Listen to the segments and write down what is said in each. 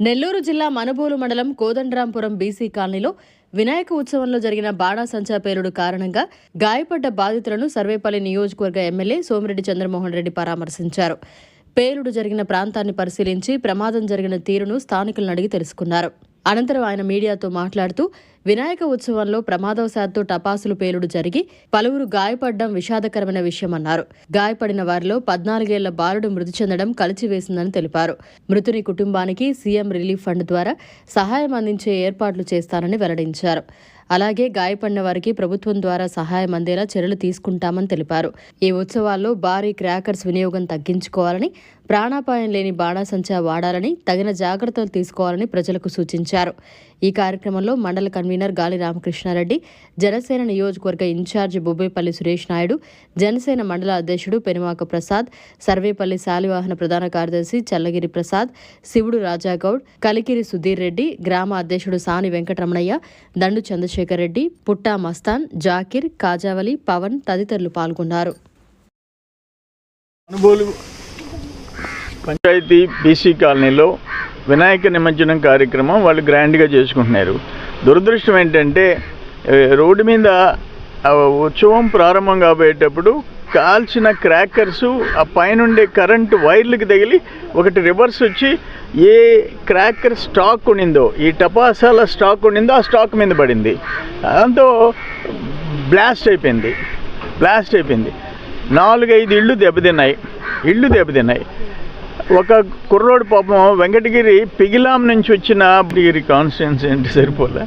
నెల్లూరు జిల్లా మనుబోలు మండలం కోదండరాంపురం బీసీ కాలనీలో వినాయక ఉత్సవంలో జరిగిన బాణాసంచా పేలుడు కారణంగా గాయపడ్డ బాధితులను సర్వేపల్లి నియోజకవర్గ ఎమ్మెల్యే సోమిరెడ్డి చంద్రమోహన్ రెడ్డి పరామర్శించారు. పేలుడు జరిగిన ప్రాంతాన్ని పరిశీలించి ప్రమాదం జరిగిన తీరును స్థానికులను అడిగి తెలుసుకున్నారు. అనంతరం ఆయన మీడియాతో మాట్లాడుతూ వినాయక ఉత్సవంలో ప్రమాదవశాత్తు టపాసులు పేలుడు జరిగి పలువురు గాయపడడం విషాదకరమైన విషయమన్నారు. గాయపడిన వారిలో పద్నాలుగేళ్ళ బాలుడు మృతి చెందడం కలిచివేసిందని తెలిపారు. మృతుని కుటుంబానికి సీఎం రిలీఫ్ ఫండ్ ద్వారా సహాయం అందించే ఏర్పాట్లు చేస్తానని వెల్లడించారు. అలాగే గాయపడిన వారికి ప్రభుత్వం ద్వారా సహాయం అందేలా చర్యలు తీసుకుంటామని తెలిపారు. ఈ ఉత్సవాల్లో భారీ క్రాకర్స్ వినియోగం తగ్గించుకోవాలని ప్రాణాపాయం లేని బాణాసంచా వాడాలని తగిన జాగ్రత్తలు తీసుకోవాలని ప్రజలకు సూచించారు. ఈ కార్యక్రమంలో మండల కన్వీనర్ గాలి రామకృష్ణారెడ్డి జనసేన నియోజకవర్గ ఇన్ఛార్జ్ బొబ్బేపల్లి సురేష్ నాయుడు జనసేన మండల అధ్యక్షుడు పెనుమాక ప్రసాద్ సర్వేపల్లి శాలివాహన ప్రధాన కార్యదర్శి చల్లగిరి ప్రసాద్ శివుడు రాజాగౌడ్ కలికిరి సుధీర్ రెడ్డి గ్రామ అధ్యక్షుడు సాని వెంకటరమణయ్య దండు చంద్రశేఖర్ రెడ్డి పుట్టా మస్తాన్ జాకిర్ కాజావలి పవన్ తదితరులు పాల్గొన్నారు. పంచాయతీ బీసీ కాలనీలో వినాయక నిమజ్జనం కార్యక్రమం వాళ్ళు గ్రాండ్గా చేసుకుంటున్నారు. దురదృష్టం ఏంటంటే రోడ్డు మీద ఉత్సవం ప్రారంభం కాబోయేటప్పుడు కాల్చిన క్రాకర్స్ ఆ పైనుండే కరెంటు వైర్లకు తగిలి ఒకటి రివర్స్ వచ్చి ఏ క్రాకర్ స్టాక్ ఉండిందో ఈ టపాసాల స్టాక్ ఉండిందో ఆ స్టాక్ మీద పడింది. దాంతో బ్లాస్ట్ అయిపోయింది. బ్లాస్ట్ అయిపోయింది. నాలుగైదు ఇళ్ళు దెబ్బతిన్నాయి. ఇళ్ళు దెబ్బతిన్నాయి. ఒక కుర్రోడు పాపం వెంకటగిరి పిగిలాం నుంచి వచ్చిన పిగిరి కాన్స్టిట్యున్సీ ఏంటి సరిపోలే.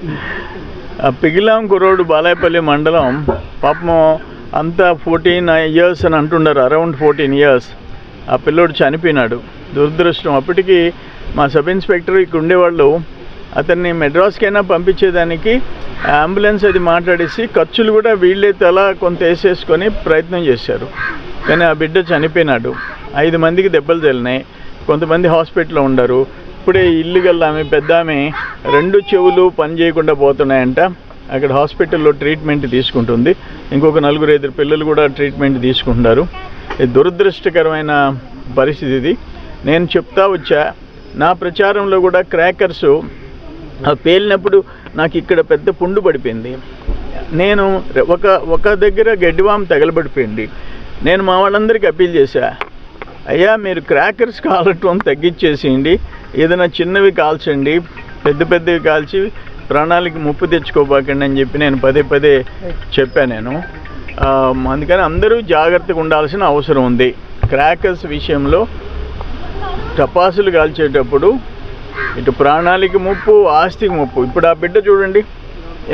ఆ పిగిలాం కుర్రోడు బాలాయపల్లి మండలం పాపం అంతా ఫోర్టీన్ ఇయర్స్ అని అంటుండారు అరౌండ్ ఫోర్టీన్ ఇయర్స్. ఆ పిల్లోడు చనిపోయినాడు. దురదృష్టం. అప్పటికి మా సబ్ ఇన్స్పెక్టర్ ఇక్కడ ఉండేవాళ్ళు అతన్ని మెడ్రాస్కైనా పంపించేదానికి అంబులెన్స్ అది మాట్లాడేసి ఖర్చులు కూడా వీళ్ళే తల కొంత వేసేసుకొని ప్రయత్నం చేశారు. కానీ ఆ బిడ్డ చనిపోయినాడు. ఐదు మందికి దెబ్బలు తగిలినాయి. కొంతమంది హాస్పిటల్లో ఉండరు. ఇప్పుడే ఇల్లు గల్ల ఆమె పెద్ద ఆమె రెండు చెవులు పని చేయకుండా పోతున్నాయంట. అక్కడ హాస్పిటల్లో ట్రీట్మెంట్ తీసుకుంటుంది. ఇంకొక నలుగురు ఐదు పిల్లలు కూడా ట్రీట్మెంట్ తీసుకుంటున్నారు. దురదృష్టకరమైన పరిస్థితి ఇది. నేను చెప్తా వచ్చా నా ప్రచారంలో కూడా క్రాకర్స్ పేలినప్పుడు నాకు ఇక్కడ పెద్ద పుండు పడిపోయింది. నేను ఒక ఒక దగ్గర గడ్డివాం తగలబడిపోయింది. నేను మా వాళ్ళందరికీ అప్పీల్ చేశా అయ్యా మీరు క్రాకర్స్ కాలటం తగ్గించేసేయండి. ఏదైనా చిన్నవి కాల్చండి పెద్ద పెద్దవి కాల్చి ప్రాణాలకి ముప్పు తెచ్చుకోబాకండి అని చెప్పి నేను పదే పదే చెప్పాను నేను. అందుకని అందరూ జాగ్రత్తగా ఉండాల్సిన అవసరం ఉంది. క్రాకర్స్ విషయంలో టపాసులు కాల్చేటప్పుడు ఇటు ప్రాణాలకి ముప్పు ఆస్తికి ముప్పు. ఇప్పుడు ఆ బిడ్డ చూడండి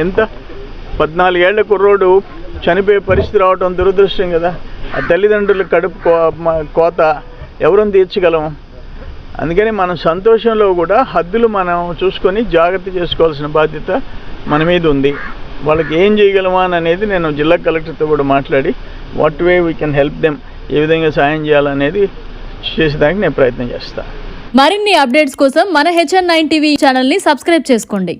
ఎంత? పద్నాలుగేళ్ళ కుర్రోడు చనిపోయే పరిస్థితి రావటం దురదృష్టం కదా. ఆ తల్లిదండ్రుల కడుపు కో కోత ఎవరని తీర్చగలం? అందుకని మనం సంతోషంలో కూడా హద్దులు మనం చూసుకొని జాగ్రత్త చేసుకోవాల్సిన బాధ్యత మన మీద ఉంది. వాళ్ళకి ఏం చేయగలమా అనేది నేను జిల్లా కలెక్టర్తో కూడా మాట్లాడి what way we can help them ఏ విధంగా సాయం చేయాలనేది చేసేదానికి నేను ప్రయత్నం చేస్తాను మరిన్ని అప్డేట్స్ కోసం మన హెచ్ఎన్ నైన్ టీవీ ఛానల్ని సబ్స్క్రైబ్ చేసుకోండి.